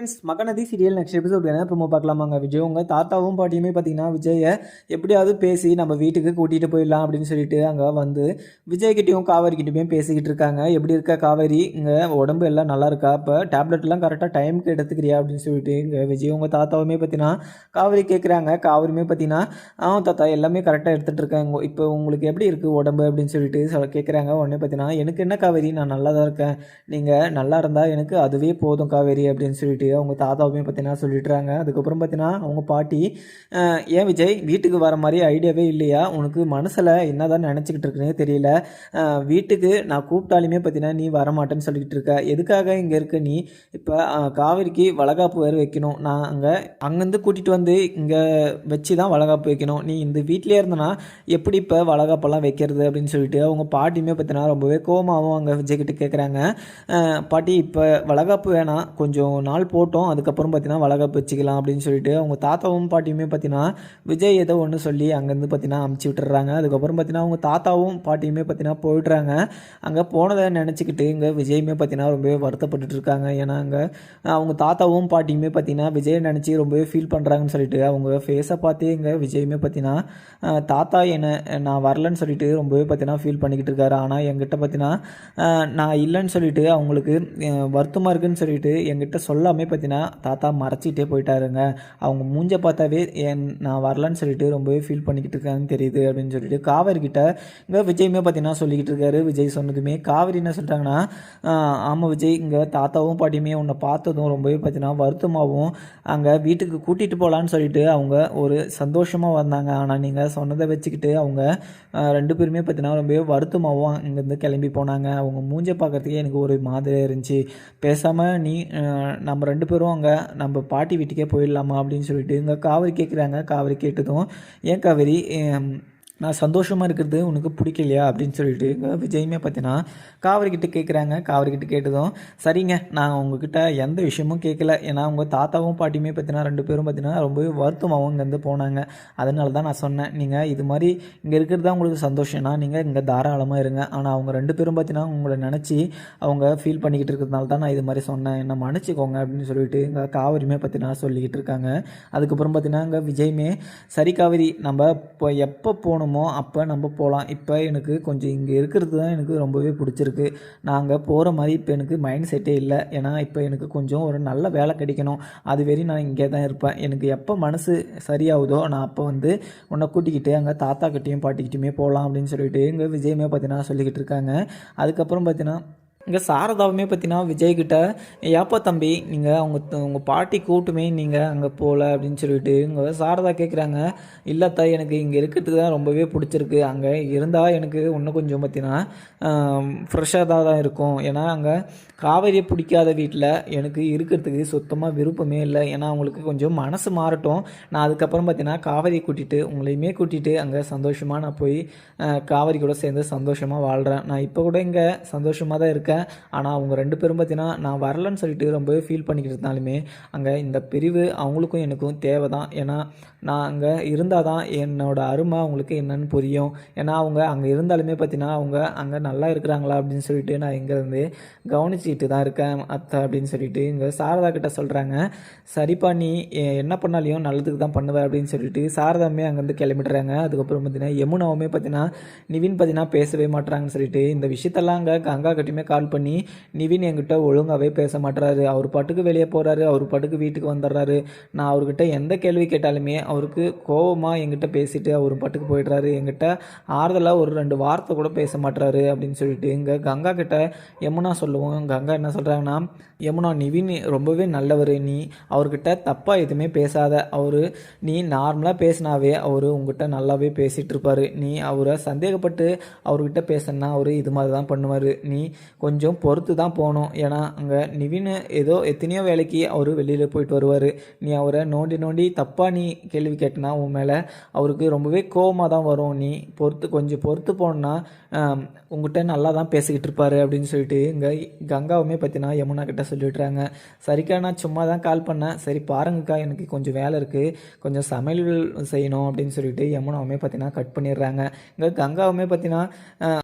Friends Mahanadhi serial next episode என்ன promo பார்க்கலாமாங்க? விஜய் உங்கள் தாத்தாவும் பாட்டியுமே பார்த்தீங்கன்னா விஜயை எப்படியாவது பேசி நம்ம வீட்டுக்கு கூட்டிகிட்டு போயிடலாம் அப்படின்னு சொல்லிட்டு அங்கே வந்து விஜய்கிட்டையும் காவேரிக்கிட்டையும் பேசிக்கிட்டு இருக்காங்க. எப்படி இருக்கா காவேரி? இங்கே உடம்பு எல்லாம் நல்லா இருக்கா? இப்போ டேப்லெட்லாம் கரெக்டாக டைமுக்கு எடுத்துக்கிறியா? அப்படின்னு சொல்லிட்டு இங்கே விஜய் உங்கள் தாத்தாவுமே பார்த்தீங்கன்னா காவேரி கேட்குறாங்க காவேரியுமே பார்த்தீங்கன்னா ஆ தாத்தா எல்லாமே கரெக்டாக எடுத்துகிட்டு இருக்காங்க. இப்போ உங்களுக்கு எப்படி இருக்குது உடம்பு அப்படின்னு சொல்லிட்டு சொல்ல கேட்குறாங்க உடனே பார்த்தீங்கன்னா எனக்கு என்ன காவேரி? நான் நல்லா தான் இருக்கேன். நீங்கள் நல்லா இருந்தால் எனக்கு அதுவே போதும் காவேரி அப்படின்னு சொல்லிட்டு அவங்க தாத்தாவையும் பார்த்தீங்கன்னா சொல்லிட்டுறாங்க. அதுக்கப்புறம் பார்த்தீங்கன்னா அவங்க பாட்டி ஏன் விஜய் வீட்டுக்கு வர மாதிரி ஐடியாவே இல்லையா? உனக்கு மனசில் என்னதான் நினச்சிக்கிட்டு இருக்குன்னே தெரியல. வீட்டுக்கு நான் கூப்பிட்டாலுமே பார்த்தீங்கன்னா நீ வரமாட்டேன்னு சொல்லிக்கிட்டு இருக்க. எதுக்காக இங்கே இருக்க நீ? இப்போ காவேரிக்கு வளகாப்பு வேறு வைக்கணும். நான் அங்கே அங்கேருந்து கூட்டிகிட்டு வந்து இங்கே வச்சு தான் வளகாப்பு வைக்கணும். நீ இந்த வீட்டிலே இருந்தனா எப்படி இப்போ வளகாப்பெல்லாம் வைக்கிறது? அப்படின்னு சொல்லிட்டு அவங்க பாட்டியுமே பார்த்தீங்கன்னா ரொம்பவே கோமாவும் அங்கே விஜய்கிட்ட கேட்குறாங்க பாட்டி இப்போ வளகாப்பு வேணாம். கொஞ்சம் நாள் போட்டோம். அதுக்கப்புறம் பார்த்தீங்கன்னா வளகாப்பு வச்சுக்கலாம் அப்படின்னு சொல்லிட்டு அவங்க தாத்தாவும் பாட்டியுமே பார்த்தீங்கன்னா விஜய் ஏதோ ஒன்று சொல்லி அங்கேருந்து பார்த்தீங்கன்னா அமுச்சு விட்டுறாங்க. அதுக்கப்புறம் பார்த்தீங்கன்னா அவங்க தாத்தாவும் பாட்டியுமே பார்த்தீங்கன்னா போயிடுறாங்க. அங்கே போனதை நினச்சிக்கிட்டு இங்கே விஜயுமே பார்த்தீங்கன்னா ரொம்பவே வருத்தப்பட்டுட்டு இருக்காங்க. ஏன்னா அங்கே அவங்க தாத்தாவும் பாட்டியுமே பார்த்தீங்கன்னா விஜய் நினச்சி ரொம்பவே ஃபீல் பண்ணுறாங்கன்னு சொல்லிட்டு அவங்க ஃபேஸை பார்த்தே இங்கே விஜயுமே பார்த்தீங்கன்னா தாத்தா என்ன நான் வரலன்னு சொல்லிட்டு ரொம்பவே பார்த்தீங்கன்னா ஃபீல் பண்ணிக்கிட்டு இருக்காரு. ஆனால் என்கிட்ட பார்த்தீங்கன்னா நான் இல்லைன்னு சொல்லிட்டு அவங்களுக்கு வருத்தமாக இருக்குன்னு சொல்லிட்டு என்கிட்ட எல்லாமே பார்த்தீங்கன்னா தாத்தா மறைச்சிக்கிட்டே போயிட்டாருங்க. அவங்க மூஞ்ச பார்த்தாவே என் நான் வரலன்னு சொல்லிட்டு ரொம்பவே ஃபீல் பண்ணிக்கிட்டு இருக்காங்கன்னு தெரியுது அப்படின்னு சொல்லிட்டு காவேரிக்கிட்ட இங்கே விஜயுமே பார்த்தீங்கன்னா சொல்லிக்கிட்டு இருக்காரு. விஜய் சொன்னதுமே காவேரி என்ன சொல்லிட்டாங்கன்னா ஆமாம் விஜய் இங்கே தாத்தாவும் பாட்டியுமே உன்னை பார்த்ததும் ரொம்பவே பார்த்தீங்கன்னா வருத்தமாகவும் அங்கே வீட்டுக்கு கூட்டிகிட்டு போகலான்னு சொல்லிட்டு அவங்க ஒரு சந்தோஷமாக வந்தாங்க. ஆனால் நீங்கள் சொன்னதை வச்சுக்கிட்டு அவங்க ரெண்டு பேருமே பார்த்தீங்கன்னா ரொம்பவே வருத்தமாகவும் இங்கேருந்து கிளம்பி போனாங்க. அவங்க மூஞ்ச பார்க்குறதுக்கே எனக்கு ஒரு மாதிரியாக இருந்துச்சு. பேசாமல் நீ நம்ம ரெண்டு பேரும் அங்கே நம்ம பாட்டி வீட்டுக்கே போயிடலாமா அப்படின்னு சொல்லிட்டு இங்கே காவிரி கேட்குறாங்க காவிரி கேட்டதும் ஏன் காவேரி? நான் சந்தோஷமாக இருக்கிறது உனக்கு பிடிக்கலையா? அப்படின்னு சொல்லிட்டு விஜயுமே பார்த்தீங்கன்னா காவேரி கேட்குறாங்க காவேரி கேட்டதும் சரிங்க நான் உங்ககிட்ட எந்த விஷயமும் கேட்கல ஏன்னா உங்கள் தாத்தாவும் பாட்டியுமே பார்த்தீங்கன்னா ரெண்டு பேரும் பார்த்தீங்கன்னா ரொம்பவே வருத்தமாகவும் இங்கேருந்து போனாங்க. அதனால தான் நான் சொன்னேன். நீங்கள் இது மாதிரி இங்கே இருக்கிறது தான் உங்களுக்கு சந்தோஷம்னா நீங்கள் இங்கே தாராளமாக இருங்க. ஆனால் அவங்க ரெண்டு பேரும் பார்த்தீங்கன்னா உங்களை நினச்சி அவங்க ஃபீல் பண்ணிக்கிட்டு இருக்கிறதுனால தான் நான் இது மாதிரி சொன்னேன். என்ன மன்னிச்சிக்கோங்க அப்படின்னு சொல்லிட்டு இங்கே காவேரியுமே பார்த்தீங்கன்னா சொல்லிக்கிட்டு இருக்காங்க. அதுக்கப்புறம் பார்த்தீங்கன்னா இங்கே விஜயுமே சரி காவேரி நம்ம இப்போ எப்போ போகணும் அப்போ நம்ம போகலாம் இப்போ எனக்கு கொஞ்சம் இங்கே இருக்கிறது தான் எனக்கு ரொம்பவே பிடிச்சிருக்கு. நாங்கள் போகிற மாதிரி இப்போ எனக்கு மைண்ட் செட்டே இல்லை. ஏன்னா இப்போ எனக்கு கொஞ்சம் ஒரு நல்ல வேலை கிடைக்கணும். அது வரை நான் இங்கே தான் இருப்பேன். எனக்கு எப்போ மனசு சரியாகுதோ நான் அப்போ வந்து உன்னை கூட்டிக்கிட்டு அங்கே தாத்தா கிட்டேயும் பாட்டிக்கிட்டையுமே போகலாம் அப்படின்னு சொல்லிட்டு எங்கள் விஜயமே பார்த்தீங்கன்னா சொல்லிக்கிட்டு இருக்காங்க. அதுக்கப்புறம் பார்த்தீங்கன்னா இங்கே சாரதாவுமே பார்த்தீங்கன்னா விஜய்கிட்ட ஏப்பா தம்பி நீங்கள் அவங்க உங்கள் பாட்டி கூட்டுமே நீங்கள் அங்கே போகல அப்படின்னு சொல்லிட்டு இங்கே சாரதா கேட்குறாங்க இல்லைத்தா எனக்கு இங்கே இருக்கிறதுக்கு தான் ரொம்பவே பிடிச்சிருக்கு. அங்கே இருந்தால் எனக்கு இன்னும் கொஞ்சம் பார்த்தீங்கன்னா ஃப்ரெஷ்ஷாக தான் தான் இருக்கும். ஏன்னா அங்கே காவேரியை பிடிக்காத வீட்டில் எனக்கு இருக்கிறதுக்கு சுத்தமாக விருப்பமே இல்லை. ஏன்னா அவங்களுக்கு கொஞ்சம் மனசு மாறட்டும். நான் அதுக்கப்புறம் பார்த்தீங்கன்னா காவேரியை கூட்டிகிட்டு உங்களையுமே கூட்டிகிட்டு அங்கே சந்தோஷமாக நான் போய் காவேரி கூட சேர்ந்து சந்தோஷமாக வாழ்கிறேன் நான் இப்போ கூட இங்கே சந்தோஷமாக தான் இருக்கேன். ஆனால் அவங்க ரெண்டு பேரும் பார்த்தீங்கன்னா நான் வரலன்னு சொல்லிட்டு ரொம்பவே ஃபீல் பண்ணிக்கிட்டு இருந்தாலுமே அங்கே இந்த பிரிவு அவங்களுக்கும் எனக்கும் தேவை தான் ஏன்னா நான் அங்கே இருந்தால் தான் என்னோட அருமை அவங்களுக்கு என்னன்னு புரியும். ஏன்னா அவங்க அங்கே இருந்தாலுமே பார்த்தீங்கன்னா அவங்க அங்கே நல்லா இருக்கிறாங்களா அப்படின்னு சொல்லிட்டு நான் இங்கேருந்து கவனிச்சிக்கிட்டு தான் இருக்கேன் அத்தை அப்படின்னு சொல்லிட்டு. இங்கே சாரதா கிட்ட சொல்கிறாங்க சரிப்பா நீ என்ன பண்ணாலையும் நல்லதுக்கு தான் பண்ணுவேன் அப்படின்னு சொல்லிட்டு. சாரதாமே அங்கேருந்து கிளம்பிடுறாங்க. அதுக்கப்புறம் பார்த்தீங்கன்னா யமுனாவுமே பார்த்தீங்கன்னா நிவின் பார்த்தீங்கன்னா பேசவே மாட்டுறாங்கன்னு சொல்லிட்டு. இந்த விஷயத்தெல்லாம் அங்கே கங்கா கிட்டயுமே கால் பண்ணி நிவின் என்கிட்ட ஒழுங்காகவே பேச மாட்டுறாரு. அவர் பாட்டுக்கு வெளியே போகிறாரு அவர் பாட்டுக்கு வீட்டுக்கு வந்துடுறாரு நான் அவர்கிட்ட எந்த கேள்வி கேட்டாலுமே அவருக்கு கோவமாக என்கிட்ட பேசிட்டு அவர் பாட்டுக்கு போயிடுறாரு. என்கிட்ட ஆறுதலாக ஒரு ரெண்டு வார்த்தை கூட பேச மாட்டுறாரு அப்படின்னு சொல்லிட்டு இங்கே கங்கா கிட்ட யமுனா சொல்லுவோம். கங்கா என்ன சொல்கிறாங்கன்னா யமுனா நிவின் ரொம்பவே நல்லவர். நீ அவர்கிட்ட தப்பாக எதுவுமே பேசாத. அவர் நீ நார்மலாக பேசினாவே அவர் உங்ககிட்ட நல்லாவே பேசிகிட்டு இருப்பார். நீ அவரை சந்தேகப்பட்டு அவர்கிட்ட பேசினா அவர் இது மாதிரி தான் பண்ணுவார். நீ கொஞ்சம் கொஞ்சம் பொறுத்து தான் போகணும். ஏன்னா அங்கே நிவின் ஏதோ எத்தனையோ வேலைக்கு அவர் வெளியில் போயிட்டு வருவார். நீ அவரை நோண்டி நோண்டி தப்பாக நீ கேள்வி கேட்டனா உன் மேலே அவருக்கு ரொம்பவே கோவமாக தான் வரும். நீ பொறுத்து கொஞ்சம் பொறுத்து போனோன்னா உங்ககிட்ட நல்லா தான் பேசிக்கிட்டு இருப்பாரு அப்படின்னு சொல்லிட்டு இங்கே கங்காவுமே பார்த்தீங்கன்னா யமுனா கிட்ட சொல்லிவிட்றாங்க சரிக்கா நான் சும்மா தான் கால் பண்ணேன். சரி பாருங்கக்கா எனக்கு கொஞ்சம் வேலை இருக்குது கொஞ்சம் சமையல் செய்யணும் அப்படின்னு சொல்லிட்டு யமுனாவுமே பார்த்தீங்கன்னா கட் பண்ணிடுறாங்க. இங்கே கங்காவுமே பார்த்தீங்கன்னா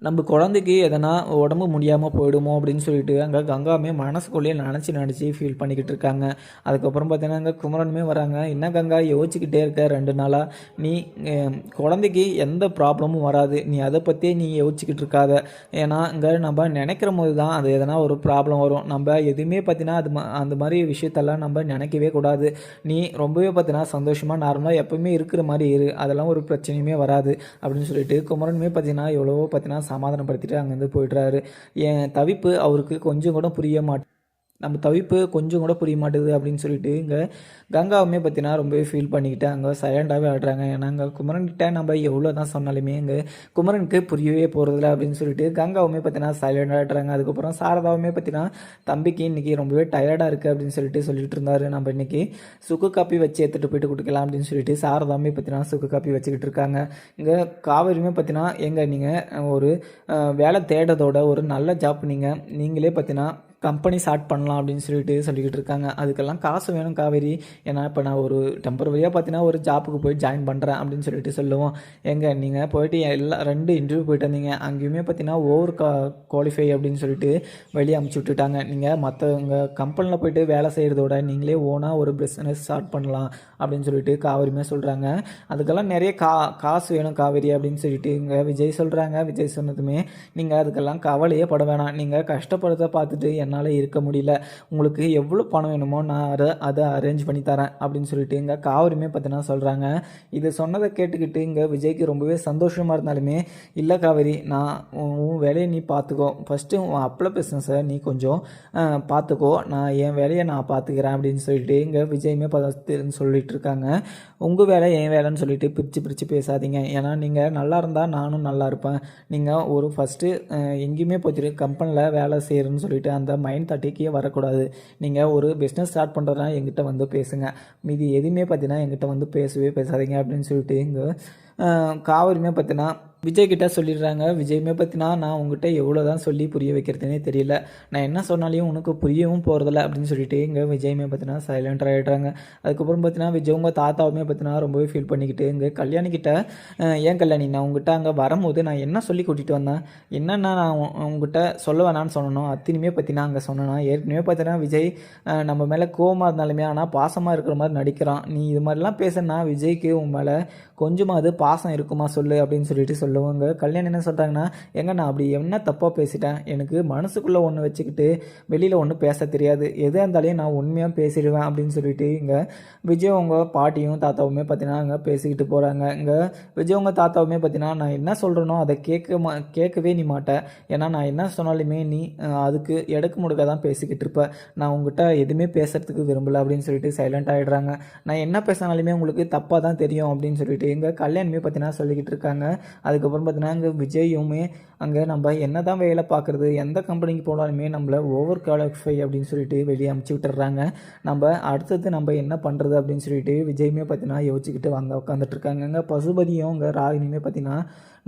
நம்ம குழந்தைக்கு எதனா உடம்பு முடியாமல் போயிடும் போயிடுமோ அப்படின்னு சொல்லிட்டு அங்கே கங்காமே மனசுக்குள்ளேயே நினச்சி நினச்சி ஃபீல் பண்ணிக்கிட்டு இருக்காங்க. அதுக்கப்புறம் பார்த்தீங்கன்னா அங்கே குமரனுமே வராங்க. என்ன கங்கா யோசிச்சுக்கிட்டே இருக்க ரெண்டு நாளாக நீ குழந்தைக்கு எந்த ப்ராப்ளமும் வராது. நீ அதை பற்றியே நீ யோசிச்சுக்கிட்டு இருக்காத. ஏன்னா இங்கே நம்ம நினைக்கிற போது தான் அது எதனா ஒரு ப்ராப்ளம் வரும். நம்ம எதுவுமே பார்த்தீங்கன்னா அது மா- அந்த மாதிரி விஷயத்தெல்லாம் நம்ம நினைக்கவே கூடாது. நீ ரொம்பவே பார்த்தீங்கன்னா சந்தோஷமாக நார்மலாக எப்பவுமே இருக்கிற மாதிரி இரு. அதெல்லாம் ஒரு பிரச்சனையுமே வராது. அப்படின்னு சொல்லிட்டு குமரனுமே பார்த்தீங்கன்னா எவ்வளவோ பார்த்தீங்கன்னா சமாதானப்படுத்திட்டு அங்கேருந்து போயிடுறாரு. என் தவிப்பு அவருக்கு கொஞ்சம் கூட புரிய மாட்டேன் நம்ம தவிப்பு கொஞ்சம் கூட புரிய மாட்டேது அப்படின்னு சொல்லிட்டு இங்கே கங்காவுமே பார்த்தீங்கன்னா ரொம்பவே ஃபீல் பண்ணிக்கிட்டு அங்கே சைலண்டாகவே ஆடுறாங்க. ஏன்னா அங்கே குமரன்கிட்ட நம்ம எவ்வளோ தான் சொன்னாலுமே இங்கே குமரனுக்கு புரியவே போகிறதில்ல அப்படின்னு சொல்லிட்டு கங்காவுமே பார்த்தீங்கன்னா சைலண்டாக ஆடுறாங்க. அதுக்கப்புறம் சாரதாவுமே பார்த்தீங்கன்னா தம்பிக்கு இன்றைக்கி ரொம்பவே டயர்டாக இருக்குது அப்படின்னு சொல்லிட்டு சொல்லிட்டு இருந்தார். நம்ம இன்றைக்கி சுக்கு காப்பி வச்சு எடுத்துகிட்டு போயிட்டு கொடுக்கலாம் அப்படின்னு சொல்லிட்டு சாரதாவுமே பார்த்தீங்கன்னா சுக்கு காப்பி வச்சுக்கிட்டு இருக்காங்க. இங்கே காவேரியுமே பார்த்தீங்கன்னா எங்கே நீங்கள் ஒரு வேலை தேடுறதோட ஒரு நல்ல ஜாப் நீங்கள் நீங்களே பார்த்தீங்கன்னா கம்பெனி ஸ்டார்ட் பண்ணலாம் அப்படின்னு சொல்லிட்டு சொல்லிக்கிட்டு இருக்காங்க. அதுக்கெல்லாம் காசு வேணும் காவேரி. ஏன்னா இப்போ நான் ஒரு டெம்பரவரியாக பார்த்தீங்கன்னா ஒரு ஜாப்புக்கு போய் ஜாயின் பண்ணுறேன் அப்படின்னு சொல்லிட்டு சொல்லுவோம். எங்கே நீங்கள் போயிட்டு எல்லா ரெண்டு இன்டர்வியூ போயிட்டு வந்தீங்க. அங்கேயுமே பார்த்தீங்கன்னா ஓவர் கா குவாலிஃபை அப்படின்னு சொல்லிட்டு வெளியே அமுச்சு விட்டுட்டாங்க. நீங்கள் மற்றவங்க கம்பெனியில் போயிட்டு வேலை செய்கிறதோட நீங்களே ஓனாக ஒரு பிஸ்னஸ் ஸ்டார்ட் பண்ணலாம் அப்படின்னு சொல்லிட்டு காவேரியுமே சொல்கிறாங்க அதுக்கெல்லாம் நிறைய கா காசு வேணும் காவேரி அப்படின்னு சொல்லிட்டு இங்கே விஜய் சொல்கிறாங்க விஜய் சொன்னதுமே நீங்கள் அதுக்கெல்லாம் கவலையே பட வேணாம். நீங்கள் கஷ்டப்படுறத பார்த்துட்டு என்ன என்னால் இருக்க முடியல. உங்களுக்கு எவ்வளோ பணம் வேணுமோ நான் அதை அதை அரேஞ்ச் பண்ணி தரேன் அப்படின்னு சொல்லிட்டு இங்கே காவிரியுமே பார்த்தீங்கன்னா சொல்கிறாங்க இது சொன்னதை கேட்டுக்கிட்டு இங்கே விஜய்க்கு ரொம்பவே சந்தோஷமாக இருந்தாலுமே இல்லை காவேரி நான் உன் உன் வேலையை நீ பார்த்துக்கோ ஃபஸ்ட்டு உன் அப்பள பிஸ்னஸை நீ கொஞ்சம் பார்த்துக்கோ நான் என் வேலையை நான் பார்த்துக்கிறேன் அப்படின்னு சொல்லிட்டு இங்கே விஜயுமே பார்த்து சொல்லிட்டு இருக்காங்க. உங்கள் வேலை என் வேலைன்னு சொல்லிட்டு பிரித்து பிரித்து பேசாதீங்க. ஏன்னா நீங்கள் நல்லா இருந்தால் நானும் நல்லா இருப்பேன். நீங்கள் ஒரு ஃபஸ்ட்டு எங்கேயுமே போச்சுட்டு கம்பெனியில் வேலை செய்கிறேன்னு சொல்லிட்டு அந்த மைண்ட் தட்டிக்கே வரக்கூடாது. நீங்கள் ஒரு பிஸ்னஸ் ஸ்டார்ட் பண்ணுறதுனா எங்கிட்ட வந்து பேசுங்க. மீதி எதுவுமே பார்த்தீங்கன்னா எங்கிட்ட வந்து பேசவே பேசாதீங்க அப்படின்னு சொல்லிட்டு இங்கே காவிரியுமே பார்த்தீங்கன்னா விஜய் கிட்ட சொல்லிடுறாங்க விஜயுமே பற்றினா நான் உங்ககிட்ட எவ்வளோ தான் சொல்லி புரிய வைக்கிறதுனே தெரியல. நான் என்ன சொன்னாலையும் உனக்கு புரியவும் போகிறதில்ல அப்படின்னு சொல்லிட்டு இங்கே விஜயுமே பற்றினா சைலண்டாக ஆகிடுறாங்க அதுக்கப்புறம் பார்த்தீங்கன்னா விஜய் உங்கள் தாத்தாவுமே பற்றினா ரொம்பவே ஃபீல் பண்ணிக்கிட்டு இங்கே கல்யாணிக்கிட்ட ஏன் கல்யாணி நான் உங்ககிட்ட அங்கே வரும்போது நான் என்ன சொல்லி கூட்டிகிட்டு வந்தேன்? என்னென்ன நான் உங்ககிட்ட சொல்ல வேணாம்னு சொன்னணும் அத்தினுமே பற்றினா அங்கே சொன்னேன்னா ஏற்கனவே பார்த்தீங்கன்னா விஜய் நம்ம மேலே கோவமாக இருந்தாலுமே ஆனால் பாசமாக இருக்கிற மாதிரி நடிக்கிறான். நீ இது மாதிரிலாம் பேசுனா விஜய்க்கு உன் மேலே கொஞ்சமாவது பாசம் இருக்குமா சொல்லு அப்படின்னு சொல்லிட்டு சொல்லுவாங்க. கல்யாணம் என்ன சொல்கிறாங்கன்னா எங்க நான் அப்படி என்ன தப்பாக பேசிட்டேன்? எனக்கு மனசுக்குள்ளே ஒன்று வச்சுக்கிட்டு வெளியில் ஒன்றும் பேச தெரியாது. எதாக இருந்தாலும் நான் உண்மையாக பேசிடுவேன் அப்படின்னு சொல்லிட்டு இங்கே விஜய் அவங்க பாட்டியும் தாத்தாவுமே பார்த்தீங்கன்னா அங்கே பேசிக்கிட்டு போகிறாங்க இங்கே விஜய் உங்கள் தாத்தாவுமே பார்த்தீங்கன்னா நான் என்ன சொல்கிறேனோ அதை கேட்க மா கேட்கவே நீ மாட்டேன் ஏன்னா நான் என்ன சொன்னாலுமே நீ அதுக்கு எடுக்க முடுக்க தான் பேசிக்கிட்டு இருப்பேன் நான் உங்ககிட்ட எதுவுமே பேசுறதுக்கு விரும்பலை அப்படின்னு சொல்லிட்டு சைலண்ட் ஆகிடுறாங்க நான் என்ன பேசினாலுமே உங்களுக்கு தப்பாக தான் தெரியும் அப்படின்னு சொல்லிட்டு எங்கள் கல்யாணமே பார்த்தீங்கன்னா சொல்லிக்கிட்டு இருக்காங்க. அதுக்கப்புறம் பார்த்தீங்கன்னா இங்கே விஜயுமே அங்கே நம்ம என்ன தான் வேலை பார்க்குறது எந்த கம்பெனிக்கு போனாலுமே நம்மளை ஓவர் குவாலிஃபை அப்படின்னு சொல்லிட்டு வெளியே அமுச்சு விட்டுறாங்க நம்ம அடுத்தது நம்ம என்ன பண்ணுறது அப்படின்னு சொல்லிட்டு விஜயுமே பார்த்தீங்கன்னா யோசிச்சுக்கிட்டு அங்கே உட்காந்துட்டு இருக்காங்க. அங்கே பசுபதியும் அங்கே ராகினியுமே பார்த்தீங்கன்னா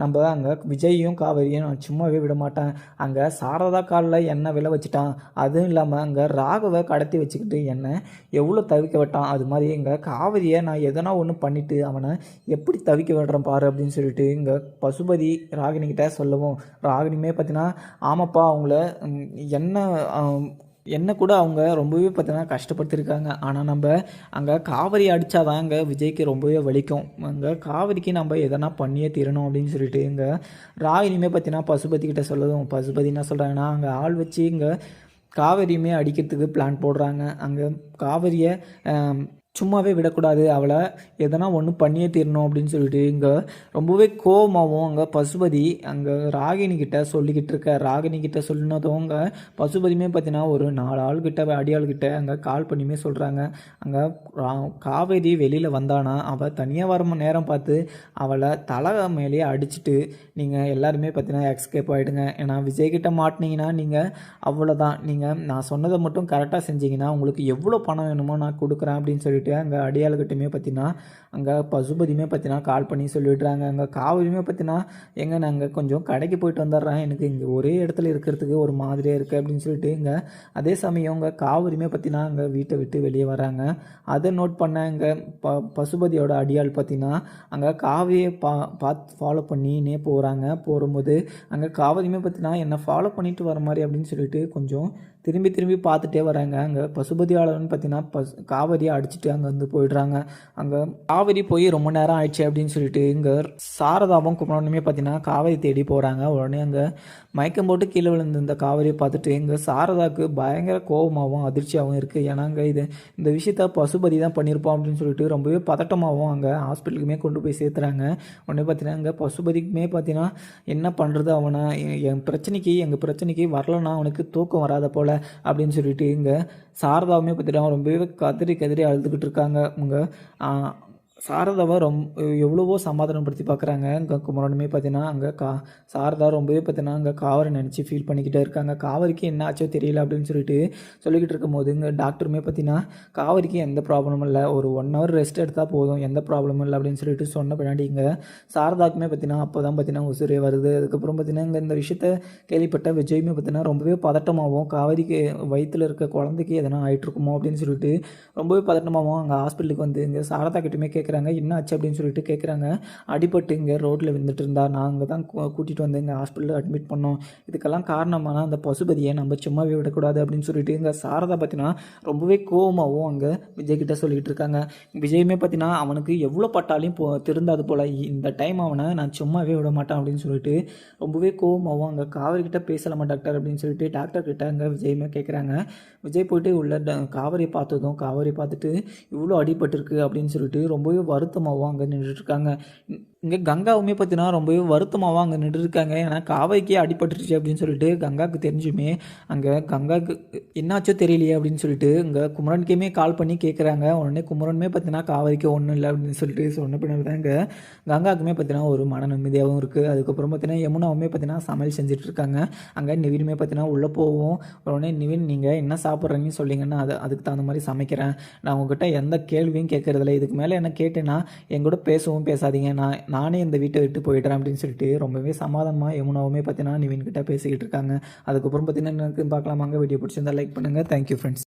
நம்ம அங்கே விஜயும் காவேரியும் நான் சும்மாவே விட மாட்டேன். அங்கே சாரதா காலில் என்ன விளை வச்சுட்டான். அதுவும் இல்லாமல் அங்கே ராகவை கடத்தி வச்சுக்கிட்டு என்ன எவ்வளோ தவிக்க விட்டான். அது மாதிரி இங்கே காவிரியை நான் எதனா ஒன்று பண்ணிவிட்டு அவனை எப்படி தவிக்க விடுறேன் பாரு அப்படின்னு சொல்லிட்டு இங்கே பசுபதி ராகினிக்கிட்ட சொல்லவும். ராகினியுமே பார்த்தீங்கன்னா ஆமாப்பா அவங்கள என்ன என்ன கூட அவங்க ரொம்பவே பார்த்தீங்கன்னா கஷ்டப்படுத்திருக்காங்க. ஆனால் நம்ம அங்கே காவிரி அடித்தாதான் அங்கே விஜய்க்கு ரொம்பவே வலிக்கும். அங்கே காவிரிக்கு நம்ம எதனா பண்ணியே தீரணும் அப்படின்னு சொல்லிட்டு இங்கே ராகினியுமே பார்த்தீங்கன்னா பசுபதி கிட்ட சொல்லதும் பசுபதி என்ன சொல்கிறாங்கன்னா அங்கே ஆள் வச்சு இங்கே காவிரியுமே அடிக்கிறதுக்கு பிளான் போடுறாங்க. அங்கே காவிரியை சும்மாவே விடக்கூடாது. அவளை எதனா ஒன்று பண்ணியே தீரணும் அப்படின்னு சொல்லிட்டு இங்கே ரொம்பவே கோவமாகவும் அங்கே பசுபதி அங்கே ராகினிக்கிட்ட சொல்லிக்கிட்டு இருக்க. ராகினி சொல்லினதும் அங்கே பசுபதியுமே பார்த்தீங்கன்னா ஒரு நாலு ஆள்கிட்ட அடியாள்கிட்ட அங்கே கால் பண்ணியுமே சொல்கிறாங்க அங்கே காவேரி வெளியில் வந்தானா? அவள் தனியாக வர நேரம் பார்த்து அவளை தலை மேலேயே அடிச்சுட்டு நீங்கள் எல்லாருமே பார்த்தீங்கன்னா எக்ஸ்கேப் ஆகிடுங்க ஏன்னா விஜய்கிட்ட மாட்டினீங்கன்னா நீங்கள் அவ்வளோதான் நீங்கள் நான் சொன்னதை மட்டும் கரெக்டாக செஞ்சீங்கன்னா உங்களுக்கு எவ்வளோ பணம் வேணுமோ நான் கொடுக்குறேன் அப்படின்னு சொல்லிட்டு சொல்லிட்டு அங்கே அடியாளுக்கிட்டுமே பார்த்தீங்கன்னா அங்கே பசுபதியுமே பார்த்தீங்கன்னா கால் பண்ணி சொல்லிவிட்றாங்க அங்கே காவிரியுமே பார்த்தீங்கன்னா எங்கே நாங்கள் கொஞ்சம் கடைக்கு போயிட்டு வந்துடுறேன். எனக்கு இங்கே ஒரே இடத்துல இருக்கிறதுக்கு ஒரு மாதிரியாக இருக்குது அப்படின்னு சொல்லிட்டு இங்கே அதே சமயம் இங்கே காவிரியுமே பார்த்தீங்கன்னா அங்கே வீட்டை விட்டு வெளியே வராங்க. அதை நோட் பண்ண இங்கே ப பசுபதியோட அடியாள் பார்த்தீங்கன்னா அங்கே காவிரியை பா பார்த்து ஃபாலோ பண்ணினே போகிறாங்க போகும்போது அங்கே காவிரியுமே பார்த்தீங்கன்னா என்னை ஃபாலோ பண்ணிட்டு வர மாதிரி அப்படின்னு சொல்லிட்டு கொஞ்சம் திரும்பி திரும்பி பார்த்துட்டே வராங்க. அங்கே பசுபதியாளர்னு பார்த்தீங்கன்னா பசு காவிரியை அடிச்சுட்டு அங்கே வந்து போயிடுறாங்க. அங்கே காவிரி போய் ரொம்ப நேரம் ஆயிடுச்சு அப்படின்னு சொல்லிட்டு இங்கே சாரதாவும் குமரனுமே பார்த்தீங்கன்னா காவிரி தேடி போகிறாங்க உடனே அங்கே மயக்கம் போட்டு கீழே விழுந்த இந்த காவிரியை பார்த்துட்டு இங்கே சாரதாவுக்கு பயங்கர கோபமாகவும் அதிர்ச்சியாகவும் இருக்குது ஏன்னா அங்கே இது இந்த விஷயத்த பசுபதி தான் பண்ணியிருப்போம் அப்படின்னு சொல்லிட்டு ரொம்பவே பதட்டமாகவும் அங்கே ஹாஸ்பிட்டலுக்குமே கொண்டு போய் சேர்த்துறாங்க. உடனே பார்த்தீங்கன்னா அங்கே பசுபதிக்குமே பார்த்தீங்கன்னா என்ன பண்ணுறது அவனை? என் பிரச்சனைக்கு எங்கள் பிரச்சனைக்கு வரலன்னா அவனுக்கு தூக்கம் வராத போல் அப்படின்னு சொல்லிட்டு இங்கே சாரதாவுமே பார்த்துட்டாங்க. ரொம்பவே கதறி கதறி அழுதுகிட்டு இருக்காங்க. இங்கே சாரதாவை ரொம்ப எவ்வளவோ சமாதானப்படுத்தி பார்க்குறாங்க அங்கே குமரனுமே பார்த்தீங்கன்னா அங்கே கா சாரதா ரொம்பவே பார்த்தீங்கன்னா அங்கே காவரை நினச்சி ஃபீல் பண்ணிக்கிட்டே இருக்காங்க. காவரிக்கு என்ன ஆச்சோ தெரியல அப்படின்னு சொல்லிட்டு சொல்லிக்கிட்டு இருக்கும்போது இங்கே டாக்டருமே பார்த்தீங்கன்னா காவரிக்கு எந்த ப்ராப்ளமும் இல்லை. ஒரு ஒன் ஹவர் ரெஸ்ட் எடுத்தால் போதும் எந்த ப்ராப்ளமும் இல்லை அப்படின்னு சொல்லிட்டு சொன்ன பின்னாடி இங்கே சாரதாக்குமே பார்த்தீங்கன்னா அப்போ தான் பார்த்தீங்கன்னா உசுரே வருது. அதுக்கப்புறம் பார்த்தீங்கன்னா இங்கே இந்த விஷயத்த கேள்விப்பட்ட விஜயுமே பார்த்தீங்கன்னா ரொம்பவே பதட்டமாகவும் காவரிக்கு வயிற்றில் இருக்க குழந்தைக்கு எதனா ஆயிட்டு இருக்குமோ அப்படின்னு சொல்லிட்டு ரொம்பவே பதட்டமாகவும் அங்கே ஹாஸ்பிட்டலுக்கு வந்து இங்கே சாரதா கிட்டயுமே கேட்குறாங்க என்ன ஆச்சு? அப்படின்னு சொல்லிட்டு கேட்குறாங்க அடிபட்டு இங்கே ரோட்டில் விழுந்துட்டு இருந்தா. நாங்கள் தான் கூட்டிகிட்டு வந்து இங்கே ஹாஸ்பிட்டலில் அட்மிட் பண்ணோம். இதுக்கெல்லாம் காரணமான அந்த பசுபதியை நம்ம சும்மாவே விடக்கூடாது அப்படின்னு சொல்லிட்டு இங்கே சாரதா பார்த்தீங்கன்னா ரொம்பவே கோவமாகவும் அங்கே விஜய் கிட்ட சொல்லிக்கிட்டு இருக்காங்க. விஜயுமே பார்த்தீங்கன்னா அவனுக்கு எவ்வளோ பட்டாலையும் போ திருந்தாது போல். இந்த டைம் அவனை நான் சும்மாவே விட மாட்டேன் அப்படின்னு சொல்லிட்டு ரொம்பவே கோவமாகவும் அங்கே காவிரிக்கிட்ட பேசலாமா டாக்டர் அப்படின்னு சொல்லிட்டு டாக்டர் கிட்ட அங்கே விஜயுமே கேட்குறாங்க விஜய் போயிட்டு உள்ள ட- பார்த்ததும் காவேரி பார்த்துட்டு இவ்வளோ அடிபட்டிருக்கு அப்படின்னு சொல்லிட்டு ரொம்பவே வருத்தமாகவும் அங்கே நின்றுட்டுருக்காங்க. இங்கே கங்காவுமே பார்த்தீங்கன்னா ரொம்பவே வருத்தமாகவும் அங்கே நின்றுருக்காங்க ஏன்னா காவேரிக்கே அடிபட்டுருச்சு அப்படின்னு சொல்லிட்டு கங்காவுக்கு தெரிஞ்சுமே அங்கே கங்காவுக்கு என்னாச்சோ தெரியலையே அப்படின்னு சொல்லிட்டு இங்கே குமரனுக்கேமே கால் பண்ணி கேட்குறாங்க உடனே குமரனுமே பார்த்தீங்கன்னா காவேரிக்கு ஒன்றும் இல்லை அப்படின்னு சொல்லிட்டு சொன்ன பின்னாடி தான் இங்கே கங்காவுக்குமே பார்த்தீங்கன்னா ஒரு மன நிம்மதியாகவும் இருக்குது அதுக்கப்புறம் பார்த்தீங்கன்னா யமுனாவுமே பார்த்தீங்கன்னா சமையல் செஞ்சுட்டு இருக்காங்க அங்கே நிவினுமே பார்த்தீங்கன்னா உள்ளே போவோம். உடனே நிவின் நீங்கள் என்ன சாப்பிட்றீங்கன்னு சொல்லிங்கன்னா அது அதுக்கு தகுந்த மாதிரி சமைக்கிறேன். நான் உங்ககிட்ட எந்த கேள்வியும் கேட்கறதில்ல. இதுக்கு மேலே என்ன கேட்டேன்னா என் கூட பேசவும் பேசாதீங்க. நான் நானே இந்த வீட்டை விட்டு போயிடுறேன். அப்படின்னு சொல்லிட்டு ரொம்பவே சமாதானமாக யமுனாவுமே பார்த்தீங்கன்னா நிவின்கிட்ட பேசிக்கிட்டு இருக்காங்க. அதுக்கப்புறம் பார்த்தீங்கன்னா எனக்கு பார்க்கலாமாங்க வீடியோ பிடிச்சிருந்தா லைக் பண்ணுங்கள் தேங்க்யூ ஃப்ரெண்ட்ஸ்